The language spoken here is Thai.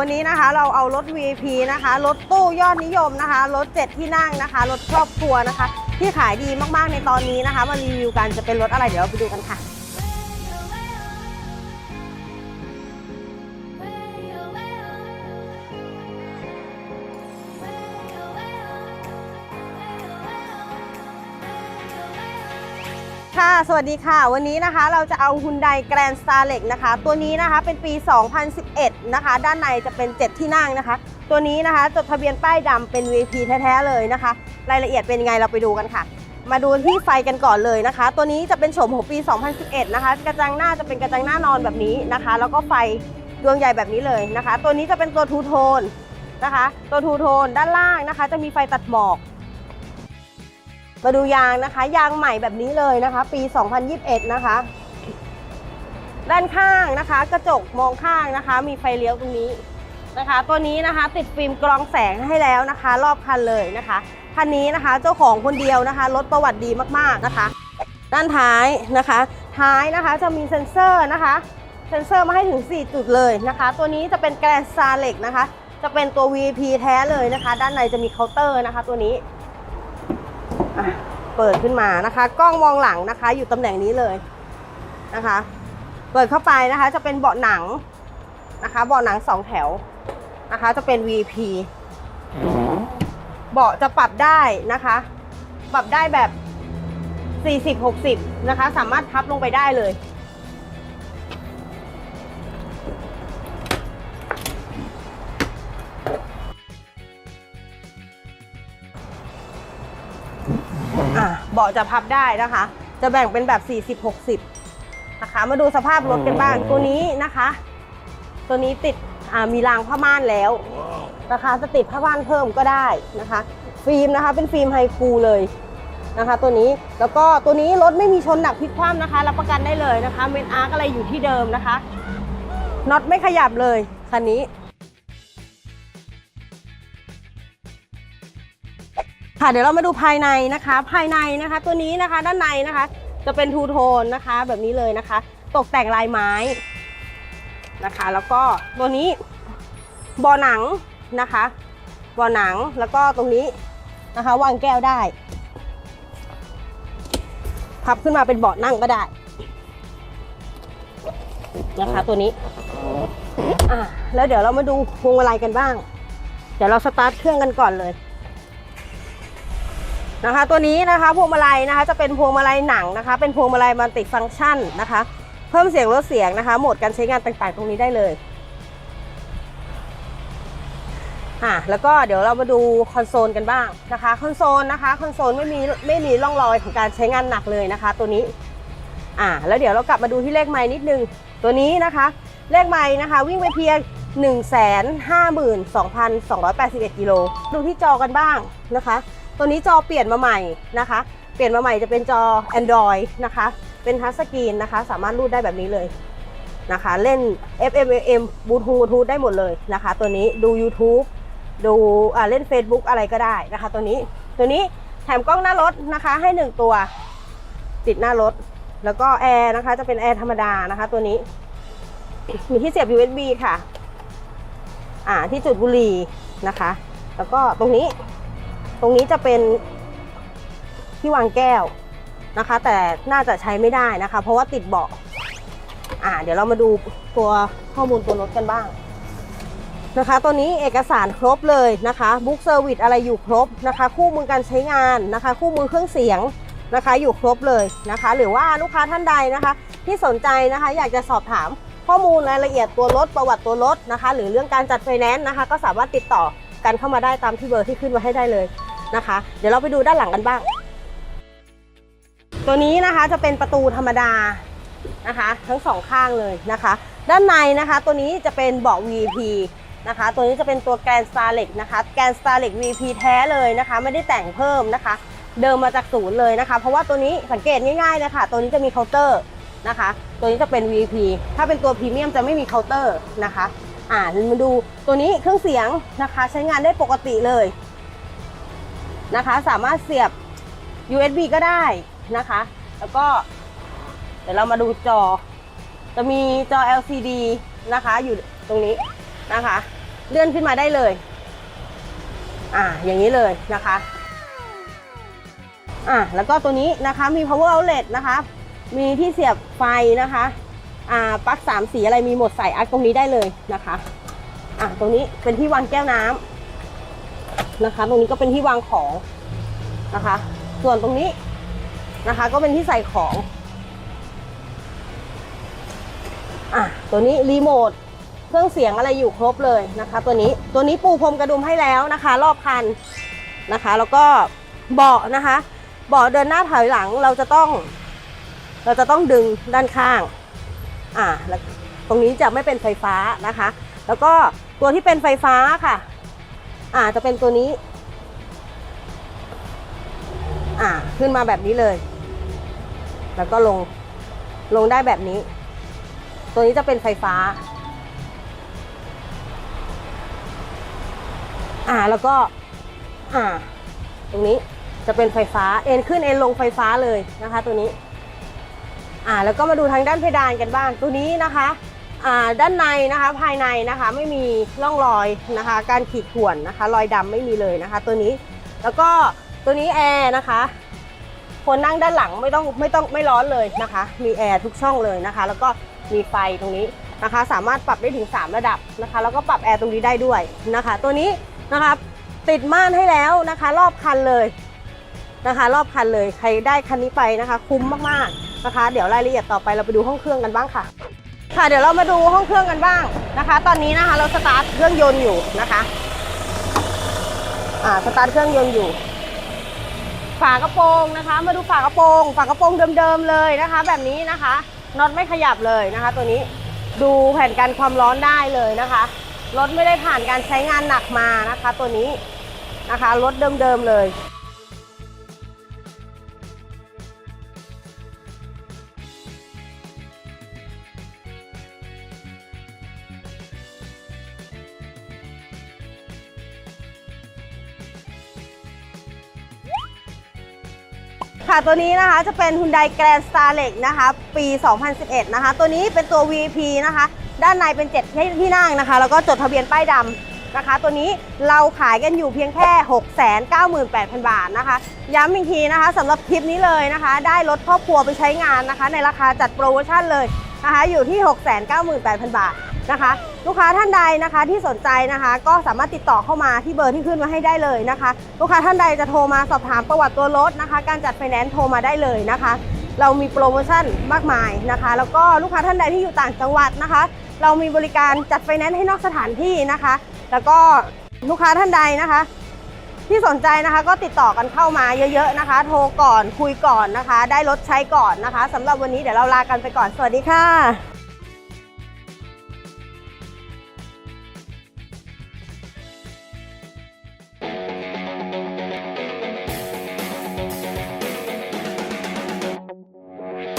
วันนี้นะคะเราเอารถ VIP นะคะ รถตู้ยอดนิยมนะคะ รถ 7 ที่นั่งนะคะ รถครอบครัวนะคะ ที่ขายดีมากๆในตอนนี้นะคะ มารีวิวกันจะเป็นรถอะไรเดี๋ยวเราไปดูกันค่ะ ค่ะ สวัสดีค่ะ วันนี้นะคะเราจะเอา Hyundai Grand Starlet นะคะ ตัวนี้นะคะเป็นปี 2011 นะคะ ด้านในจะเป็น 7 ที่นั่งนะคะ ตัวนี้นะคะจดทะเบียนป้ายดำเป็น VP แท้ๆเลยนะคะ รายละเอียดเป็นยังไงเราไปดูกันค่ะ มาดูที่ไฟกันก่อนเลยนะคะ ตัวนี้จะเป็นโฉมของปี 2011 นะคะ กระจังหน้าจะเป็นกระจังหน้านอนแบบนี้นะคะ แล้วก็ไฟดวงใหญ่แบบนี้เลยนะคะ ตัวนี้จะเป็นตัวทูโทนนะคะ ตัวทูโทนด้านล่างนะคะ จะมีไฟตัดหมอก มาดูยางนะคะ ยางใหม่แบบนี้เลยนะคะ ปี 2021 นะคะ ด้านข้างนะคะ กระจกมองข้างนะคะ มีไฟเลี้ยวตรงนี้นะคะ ตัวนี้นะคะ ติดฟิล์มกรองแสงให้แล้วนะคะ รอบคันเลยนะคะคันนี้นะคะ เจ้าของคนเดียวนะคะรถประวัติดีมากๆนะคะ ด้านท้ายนะคะ ท้ายนะคะจะมีเซ็นเซอร์นะคะเซ็นเซอร์มาให้ถึง 4 จุดเลยนะคะ ตัวนี้จะเป็นแกรนซาเล็กนะคะ จะเป็นตัว VP แท้เลยนะคะ ด้านในจะมีเคาน์เตอร์นะคะ ตัวนี้ เปิดขึ้นมานะคะ กล้องมองหลังนะคะ อยู่ตำแหน่งนี้เลยนะคะ เปิดเข้าไปนะคะจะเป็นเบาะหนังนะคะ เบาะหนังสองแถวนะคะ จะเป็น VP เบาะจะปรับได้นะคะ ปรับได้แบบ 40-60 นะคะ สามารถพับลงไปได้เลย อะเบาะจะพับได้นะคะ จะแบ่งเป็นแบบ 40-60 นะคะ มาดูสภาพรถกันบ้าง ตัวนี้นะคะ ตัวนี้ติดอ่ามีรางผ้าม่านแล้วนะคะจะติดผ้าม่านเพิ่มก็ได้นะคะ ฟิล์มนะคะเป็นฟิล์มไฮคูลเลยนะคะ ตัวนี้แล้วก็ตัวนี้รถไม่มีชนหนักพลิกคว่ำนะคะรับประกันได้เลยนะคะเมนอาร์กอะไรอยู่ที่เดิมนะคะน็อตไม่ขยับเลยคันนี้ ค่ะเดี๋ยวเรามาดูภายในนะคะ ภายในนะคะตัวนี้นะคะด้านในนะคะ จะเป็นทูโทนนะคะ แบบนี้เลยนะคะ ตกแต่งลายไม้นะคะ แล้วก็ตัวนี้บอหนังนะคะบอหนังแล้วก็ตรงนี้นะคะวางแก้วได้พับขึ้นมาเป็นเบาะนั่งก็ได้ นะคะตัวนี้อะแล้วเดี๋ยวเรามาดูพวงมาลัยกันบ้าง เดี๋ยวเราสตาร์ทเครื่องกันก่อนเลย นะคะ ตัวนี้นะคะพวงมาลัยนะคะ จะเป็นพวงมาลัยหนังนะคะ เป็นพวงมาลัยมัลติฟังก์ชันนะคะ เพิ่มเสียงลดเสียงนะคะโหมดการใช้งานต่างๆ ตรงนี้ได้เลยอะแล้วก็เดี๋ยวเรามาดูคอนโซลกันบ้างนะคะคอนโซลนะคะคอนโซลไม่มีไม่มีร่องรอยของการใช้งานหนักเลยนะคะ ตัวนี้อะแล้วเดี๋ยวเรากลับมาดูที่เลขไม้นิดนึง ตัวนี้นะคะ เลขไม้นะคะ วิ่งไปเพียง 152,281กิโลดูที่จอกันบ้างนะคะ ตัวนี้จอเปลี่ยนมาใหม่นะคะ เปลี่ยนมาใหม่จะเป็นจอ Android นะคะ เป็นทัชสกรีนนะคะ สามารถรูดได้แบบนี้เลยนะคะ เล่น FM AM บลูทูธได้หมดเลยนะคะ ตัวนี้ดู YouTube ดูอ่าเล่น Facebook อะไรก็ได้นะคะ ตัวนี้ตัวนี้แถมกล้องหน้ารถนะคะ ให้ 1 ตัวติดหน้ารถ แล้วก็แอร์นะคะ จะเป็นแอร์ธรรมดานะคะ ตัวนี้ มีที่เสียบ USB ค่ะ อ่าที่จุดบุหรี่นะคะ แล้วก็ตรงนี้ ตรงนี้จะเป็นที่วางแก้วนะคะ แต่น่าจะใช้ไม่ได้นะคะ เพราะว่าติดเบาะอ่า เดี๋ยวเรามาดูตัวข้อมูลตัวรถกันบ้างนะคะตัวนี้เอกสารครบเลยนะคะบุ๊กเซอร์วิสอะไรอยู่ครบนะคะ คู่มือการใช้งานนะคะ คู่มือเครื่องเสียงนะคะ อยู่ครบเลยนะคะ หรือว่าลูกค้าท่านใดนะคะ ที่สนใจนะคะ อยากจะสอบถามข้อมูลรายละเอียดตัวรถประวัติตัวรถนะคะ หรือเรื่องการจัดไฟแนนซ์นะคะ ก็สามารถติดต่อกันเข้ามาได้ตามที่เบอร์ที่ขึ้นไว้ให้ได้เลย นะคะ เดี๋ยวเราไปดูด้านหลังกันบ้าง ตัวนี้นะคะจะเป็นประตูธรรมดานะคะ ทั้งสองข้างเลยนะคะ ด้านในนะคะตัวนี้จะเป็นเบาะ VP นะคะ ตัวนี้จะเป็นตัวแกนสตาร์เล็กนะคะ แกนสตาร์เล็ก VP แท้เลยนะคะ ไม่ได้แต่งเพิ่มนะคะ เดิมมาจากศูนย์เลยนะคะ เพราะว่าตัวนี้สังเกตง่ายๆเลยค่ะ ตัวนี้จะมีเคาน์เตอร์นะคะ ตัวนี้จะเป็น VP ถ้าเป็นตัวพรีเมียมจะไม่มีเคาน์เตอร์นะคะ อ่ามาดูตัวนี้เครื่องเสียงนะคะ ใช้งานได้ปกติเลย นะคะ สามารถเสียบ USB ก็ได้นะคะ แล้วก็ เดี๋ยวเรามาดูจอ จะมีจอ LCD นะคะ อยู่ตรงนี้นะคะ เลื่อนขึ้นมาได้เลย อ่า อย่างนี้เลยนะคะ อ่าแล้วก็ตัวนี้นะคะมี power outlet นะคะ มีที่เสียบไฟนะคะ อ่าปลั๊กสามสีอะไรมีหมดใส่อัดตรงนี้ได้เลยนะคะ อ่าตรงนี้เป็นที่วางแก้วน้ำ นะคะ ตรงนี้ก็เป็นที่วางของนะคะ ส่วนตรงนี้นะคะ ก็เป็นที่ใส่ของอะตัวนี้รีโมทเครื่องเสียงอะไรอยู่ครบเลยนะคะ ตัวนี้ตัวนี้ปูพรมกระดุมให้แล้วนะคะ รอบคันนะคะ แล้วก็เบาะนะคะเบาะเดินหน้าถอยหลังเราจะต้อง เราจะต้องดึงด้านข้างอ่าแล้วตรงนี้จะไม่เป็นไฟฟ้านะคะ แล้วก็ตัวที่เป็นไฟฟ้าค่ะ อ่าจะเป็นตัวนี้ อ่าขึ้นมาแบบนี้เลย แล้วก็ลงลงได้แบบนี้ ตัวนี้จะเป็นไฟฟ้า อ่าแล้วก็ อ่า ตรงนี้จะเป็นไฟฟ้า เอ็นขึ้นเอ็นลงไฟฟ้าเลยนะคะ ตัวนี้ อ่าแล้วก็มาดูทางด้านเพดานกันบ้าง ตัวนี้นะคะ ด้านในนะคะภายในนะคะไม่มีร่องรอยนะคะ การขีดข่วนนะคะ รอยดำไม่มีเลยนะคะ ตัวนี้แล้วก็ตัวนี้แอร์นะคะคนนั่งด้านหลังไม่ต้องไม่ต้องไม่ร้อนเลยนะคะ มีแอร์ทุกช่องเลยนะคะ แล้วก็มีไฟตรงนี้นะคะ สามารถปรับได้ถึง 3 ระดับนะคะ แล้วก็ปรับแอร์ตรงนี้ได้ด้วยนะคะ ตัวนี้นะคะติดม่านให้แล้วนะคะ รอบคันเลยนะคะ รอบคันเลยใครได้คันนี้ไปนะคะ คุ้มมากๆนะคะ เดี๋ยวรายละเอียดต่อไปเราไปดูห้องเครื่องกันบ้างค่ะ ค่ะเดี๋ยวเรามาดูห้องเครื่องกันบ้างนะคะ ตอนนี้นะคะเราสตาร์ทเครื่องยนต์อยู่นะคะอ่าสตาร์ทเครื่องยนต์อยู่ ฝากระโปรงนะคะ มาดูฝากระโปรงฝากระโปรงเดิมๆเลยนะคะ แบบนี้นะคะน็อตไม่ขยับเลยนะคะ ตัวนี้ดูแผ่นกันความร้อนได้เลยนะคะรถไม่ได้ผ่านการใช้งานหนักมานะคะ ตัวนี้นะคะรถเดิมๆเลย ค่ะตัวนี้นะคะจะเป็น Hyundai Grand Starlet นะคะปี 2011 นะคะ ตัวนี้เป็นตัว VIP นะคะ ด้านในเป็น7ที่ที่นั่งนะคะ แล้วก็จดทะเบียนป้ายดำนะคะ ตัวนี้เราขายกันอยู่เพียงแค่ 698,000 บาทนะคะ ย้ำอีกทีนะคะสำหรับคลิปนี้เลยนะคะ ได้รถครอบครัวไปใช้งานนะคะ ในราคาจัดโปรโมชั่นเลยนะคะ อยู่ที่ 698,000 บาท นะคะ ลูกค้าท่านใดนะคะที่สนใจนะคะ ก็สามารถติดต่อเข้ามาที่เบอร์ที่ขึ้นมาให้ได้เลยนะคะ ลูกค้าท่านใดจะโทรมาสอบถามประวัติตัวรถนะคะ การจัดไฟแนนซ์โทรมาได้เลยนะคะ เรามีโปรโมชั่นมากมายนะคะ แล้วก็ลูกค้าท่านใดที่อยู่ต่างจังหวัดนะคะ เรามีบริการจัดไฟแนนซ์ให้นอกสถานที่นะคะ แล้วก็ลูกค้าท่านใดนะคะที่สนใจนะคะก็ติดต่อกันเข้ามาเยอะๆนะคะ โทรก่อนคุยก่อนนะคะ ได้รถใช้ก่อนนะคะสำหรับวันนี้เดี๋ยวเราลากันไปก่อน สวัสดีค่ะ